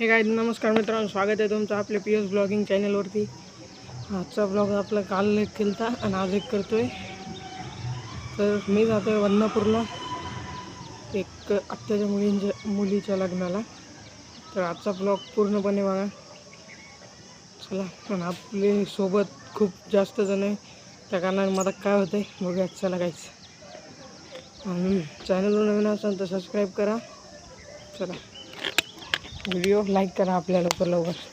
हे काय नमस्कार मित्रांनो स्वागत आहे तुमचं आपल्या पी एस ब्लॉगिंग चॅनलवरती आजचा ब्लॉग आपला काल एक केलता आणि आज एक करतो आहे तर मी जातोय वन्नापूरला एक आत्याच्या मुलींच्या मुलीच्या लग्नाला. तर आजचा ब्लॉग पूर्णपणे बघा. चला पण आपले सोबत खूप जास्त जण आहे. त्या कारणाने मला काय होतं आहे बघूया चला काहीच आणि चॅनलवर नवीन असाल तर सबस्क्राईब करा. चला. व्हिडिओ लाईक करा आपल्या लवकर लवकर.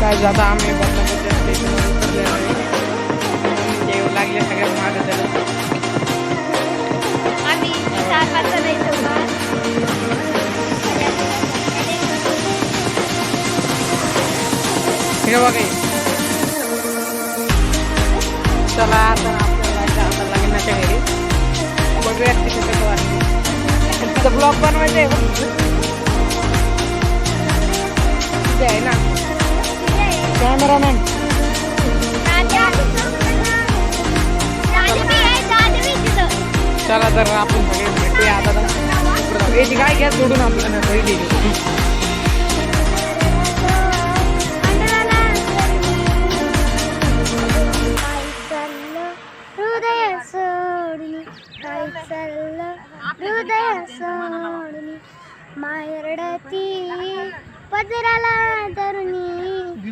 काय जाता आम्ही बदलापूरच्या स्टेशनवर उतरलेलो आहे येऊ लागले सगळ्यात मागे झालं आम्ही चार वाजता जायचो का? हे बघा. चला आता आपल्याला आता लग्नाच्या घरी. बघूया तिथे कसं वाटतं. तिथं ब्लॉग बनवायचं आहे आहे ना. कॅमेरामॅन. चला तर आपण सगळे भेटूया आता. याची काय घ्या सोडून आपल्याला पहिली सोडली हृदय सोडली मायरडती पदराला धरुणी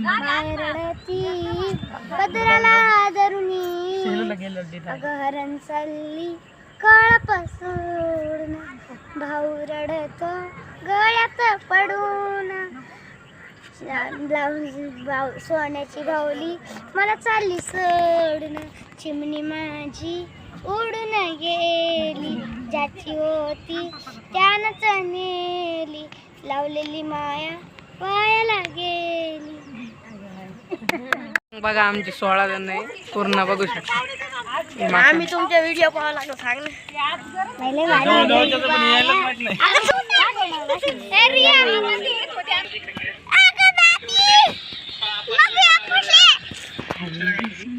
मायरडती पदराला धरुणी गेलं अगं हरण चालली कळप सोडून भाऊ रडतो गळ्यात पडून. ब्लाऊज भाऊ सोन्याची भावली मला चालली सोडून. चिमणी माझी उडून गेली ज्याची होती त्यानंच नेली. लावलेली माया वायाला गेली बघा आमची सोळा जण आहे. पूर्ण बघू शकता. आम्ही तुमच्या व्हिडिओ पाहावा लागलो सांग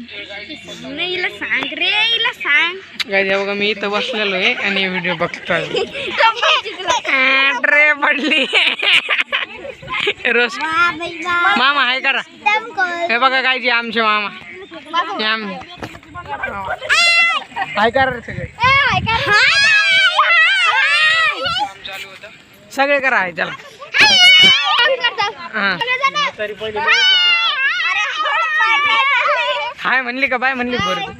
हिला सांग रे हिला सांग. काय बघा मी इथं बसलेलो आहे आणि व्हिडिओ बघतोय. ट्रे पडली. रोज मामा हाय करा. हे बघा काय जे आमचे मामा. हे आम्ही हाय करा सगळे. सगळे करा हाय चला. हा. हाय म्हणली का बाय म्हणली बरोबर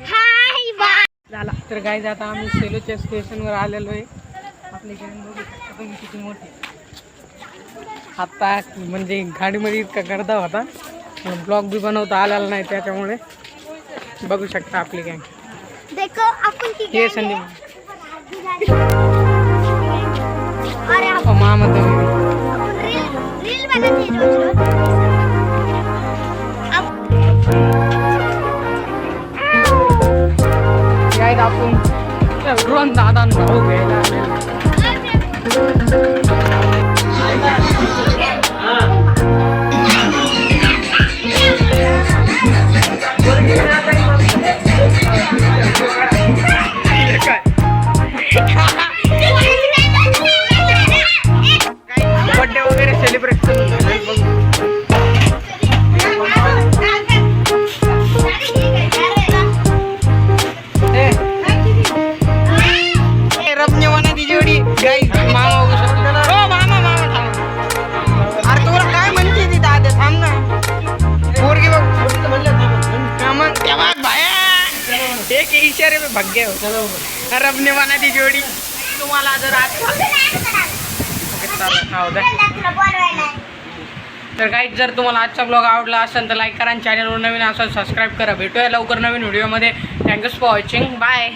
झाला. तर काय आता आम्ही सेलोच्या स्टेशनवर आलेलो आहे. आपली बघू किती मोठी. आता म्हणजे गाडीमध्ये इतका गर्दा होता. ब्लॉग बी बनवता आलेला नाही त्याच्यामुळे. बघू शकता आपली गँग हे संदीप. अरे आपण रोहन दादा भाऊ बेचारे में भाग्य हो। रब ने बना ती जोडी। तुम्हाला जर आज हो तर काही जर तुम्हाला आजचा ब्लॉग आवडला असेल तर लाईक करा आणि चॅनलवर नवीन असेल सबस्क्राईब करा. भेटूया लवकर नवीन व्हिडिओमध्ये थँक्यूस फॉर वॉचिंग बाय